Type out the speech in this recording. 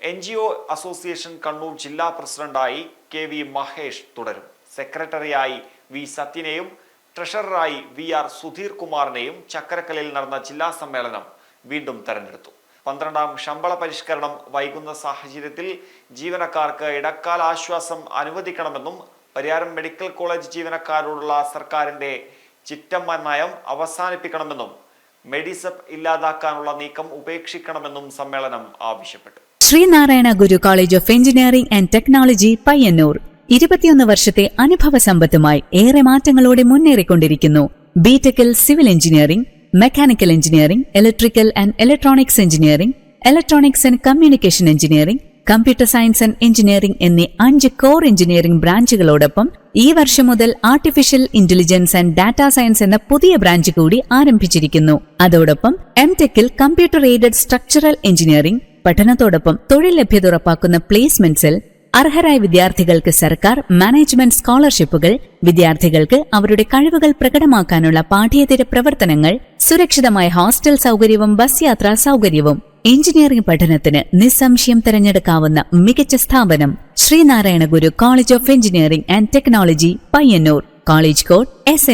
N G O association Kannur ജില്ലാ പ്രസിഡന്റായി K V Mahesh തുടരും. സെക്രട്ടറിയായി വി സത്യനെയും ട്രഷററായി വി ആർ സുധീർ കുമാറിനെയും ചക്കരക്കലിൽ നടന്ന ജില്ലാ സമ്മേളനം വീണ്ടും തെരഞ്ഞെടുത്തു. പന്ത്രണ്ടാം ശമ്പള പരിഷ്കരണം വൈകുന്ന സാഹചര്യത്തിൽ ജീവനക്കാർക്ക് ഇടക്കാല ആശ്വാസം അനുവദിക്കണമെന്നും പരിയാരം മെഡിക്കൽ കോളേജ് ജീവനക്കാരോടുള്ള സർക്കാരിന്റെ ചിറ്റമ്മ നയം അവസാനിപ്പിക്കണമെന്നും മെഡിസപ്പ് ഇല്ലാതാക്കാനുള്ള നീക്കം ഉപേക്ഷിക്കണമെന്നും സമ്മേളനം ആവശ്യപ്പെട്ടു. Sreenarayana Guru college of engineering and technology Payyanur. ഇരുപത്തിയൊന്ന് വർഷത്തെ അനുഭവ സമ്പത്തുമായി ഏറെ മാറ്റങ്ങളോടെ മുന്നേറിക്കൊണ്ടിരിക്കുന്നു. ബിടെക്കിൽ civil engineering mechanical engineering electrical and electronics engineering electronics and communication engineering computer science and engineering എന്നീ അഞ്ച് കോർ എഞ്ചിനീയറിംഗ് ബ്രാഞ്ചുകളോടൊപ്പം ഈ വർഷം മുതൽ artificial intelligence and data science എന്ന പുതിയ ബ്രാഞ്ച് കൂടി ആരംഭിച്ചിരിക്കുന്നു. അതോടൊപ്പം എം ടെക്കിൽ കമ്പ്യൂട്ടർ എയ്ഡഡ് സ്ട്രക്ചറൽ എഞ്ചിനീയറിംഗ് പഠനത്തോടൊപ്പം തൊഴിൽ ലഭ്യത ഉറപ്പാക്കുന്ന പ്ലേസ്മെന്റ്സിൽ അർഹരായ വിദ്യാർത്ഥികൾക്ക് സർക്കാർ മാനേജ്മെന്റ് സ്കോളർഷിപ്പുകൾ വിദ്യാർത്ഥികൾക്ക് അവരുടെ കഴിവുകൾ പ്രകടമാക്കാനുള്ള പാഠ്യേതര പ്രവർത്തനങ്ങൾ സുരക്ഷിതമായ ഹോസ്റ്റൽ സൗകര്യവും ബസ് യാത്രാ സൗകര്യവും എഞ്ചിനീയറിംഗ് പഠനത്തിന് നിസ്സംശയം തിരഞ്ഞെടുക്കാവുന്ന മികച്ച സ്ഥാപനം Sreenarayana Guru college of engineering and technology Payyanur college code S